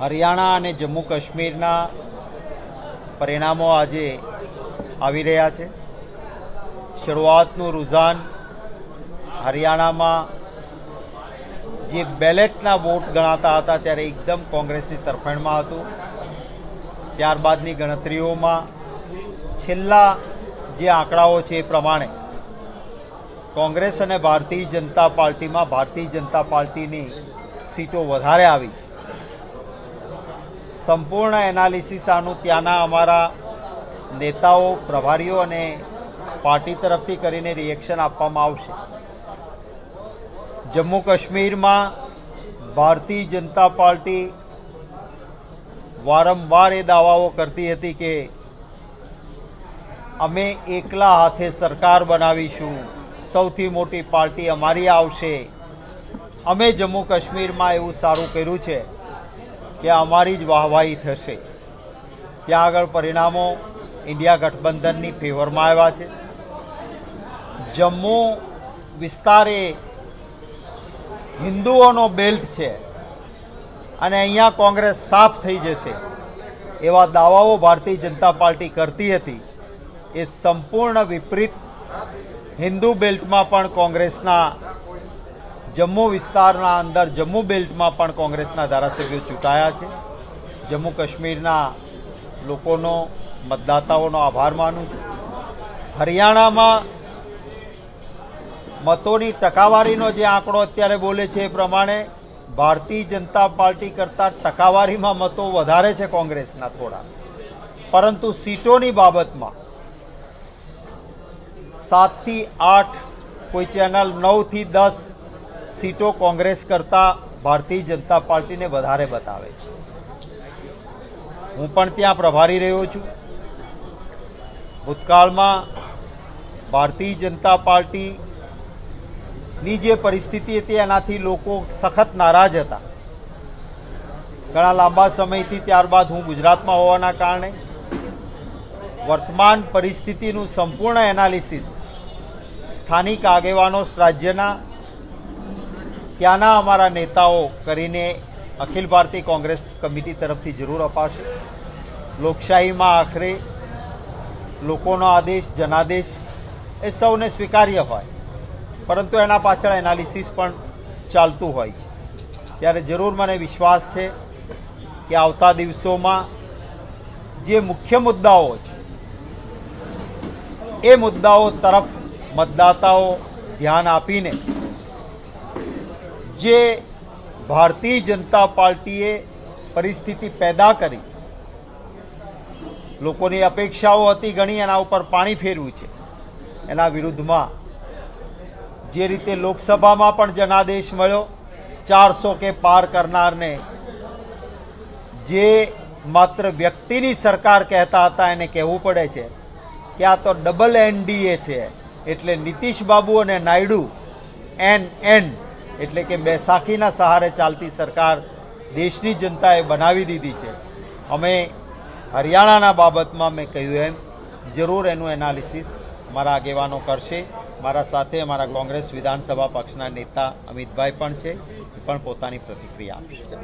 હરિયાણા અને જમ્મુ કાશ્મીરના પરિણામો આજે આવી રહ્યા છે. શરૂઆતનું રુઝાન હરિયાણામાં જે બેલેટના વોટ ગણાતા હતા ત્યારે એકદમ કોંગ્રેસની તરફેણમાં હતું. ત્યારબાદની ગણતરીઓમાં છેલ્લા જે આંકડાઓ છે એ પ્રમાણે કોંગ્રેસ અને ભારતીય જનતા પાર્ટીમાં ભારતીય જનતા પાર્ટીની સીટો વધારે આવી છે. સંપૂર્ણ એનાલિસિસ આનું ત્યાંના અમારા નેતાઓ, પ્રભારીઓ અને પાર્ટી તરફથી કરીને રિએક્શન આપવામાં આવશે. જમ્મુ કાશ્મીરમાં ભારતીય જનતા પાર્ટી વારંવાર એ દાવાઓ કરતી હતી કે અમે એકલા હાથે સરકાર બનાવીશું, સૌથી મોટી પાર્ટી અમારી આવશે અમે જમ્મુ કાશ્મીરમાં એવું સારું કર્યું છે કે અમારી જ વાહવાહી થશે. ત્યાં આગળ પરિણામો ઇન્ડિયા ગઠબંધનની ફેવરમાં આવ્યા છે. જમ્મુ વિસ્તાર હિન્દુઓનો બેલ્ટ છે અને અહીંયા કોંગ્રેસ સાફ થઈ જશે એવા દાવાઓ ભારતીય જનતા પાર્ટી કરતી હતી. એ સંપૂર્ણ વિપરીત હિન્દુ બેલ્ટમાં પણ કોંગ્રેસના જમ્મુ વિસ્તારના અંદર, જમ્મુ બેલ્ટમાં પણ કોંગ્રેસના ધારાસભ્યો ચૂંટાયા છે. જમ્મુ કાશ્મીરના લોકોનો, મતદાતાઓનો આભાર માનું છું. હરિયાણામાં મતોની ટકાવારીનો જે આંકડો અત્યારે બોલે છે એ પ્રમાણે ભારતીય જનતા પાર્ટી કરતાં ટકાવારીમાં મતો વધારે છે કોંગ્રેસના થોડા. પરંતુ સીટોની બાબતમાં સાતથી આઠ, કોઈ ચેનલ નવથી દસ સીટો કોંગ્રેસ કરતાં ભારતીય જનતા પાર્ટીને વધારે બતાવે છે. હું પણ ત્યાં પ્રભારી રહ્યો છું. ભૂતકાળમાં ભારતીય જનતા પાર્ટીની જે પરિસ્થિતિ હતી, એનાથી લોકો સખત નારાજ હતા. ઘણા લાંબા સમયથી ત્યારબાદ હું ગુજરાતમાં હોવાના કારણે વર્તમાન પરિસ્થિતિનું સંપૂર્ણ એનાલિસિસ સ્થાનિક આગેવાનો, રાજ્યના ત્યાંના અમારા નેતાઓ કરીને અખિલ ભારતીય કોંગ્રેસ કમિટી તરફથી જરૂર અપાશે. લોકશાહીમાં આખરે લોકોનો આદેશ, જનાદેશ એ સૌને સ્વીકાર્ય હોય. પરંતુ એના પાછળ એનાલિસિસ પણ ચાલતું હોય છે. ત્યારે જરૂર મને વિશ્વાસ છે કે આવતા દિવસોમાં જે મુખ્ય મુદ્દાઓ છે, એ મુદ્દાઓ તરફ મતદાતાઓ ધ્યાન આપીને જે ભારતીય જનતા પાર્ટીએ પરિસ્થિતિ પેદા કરી. લોકોની અપેક્ષાઓ હતી ઘણી, એના ઉપર પાણી ફેરવું છે. એના વિરુદ્ધમાં જે રીતે લોકસભામાં પણ જનાદેશ મળ્યો, ચારસો કે પાર કરનારને જે માત્ર વ્યક્તિની સરકાર કહેતા હતા એને કહેવું પડે છે કે આ તો ડબલ એનડીએ છે. એટલે નીતિશ બાબુ અને નાયડુ એન એન એટલે કે બેસાખીના સહારે ચાલતી સરકાર દેશની જનતાએ બનાવી દીધી છે. અમે હરિયાણાના બાબતમાં મેં કહ્યું એમ, જરૂર એનું એનાલિસિસ મારા આગેવાનો કરશે. મારા સાથે અમારા કોંગ્રેસ વિધાનસભા પક્ષના નેતા અમિતભાઈ પણ છે, એ પણ પોતાની પ્રતિક્રિયા આપશે.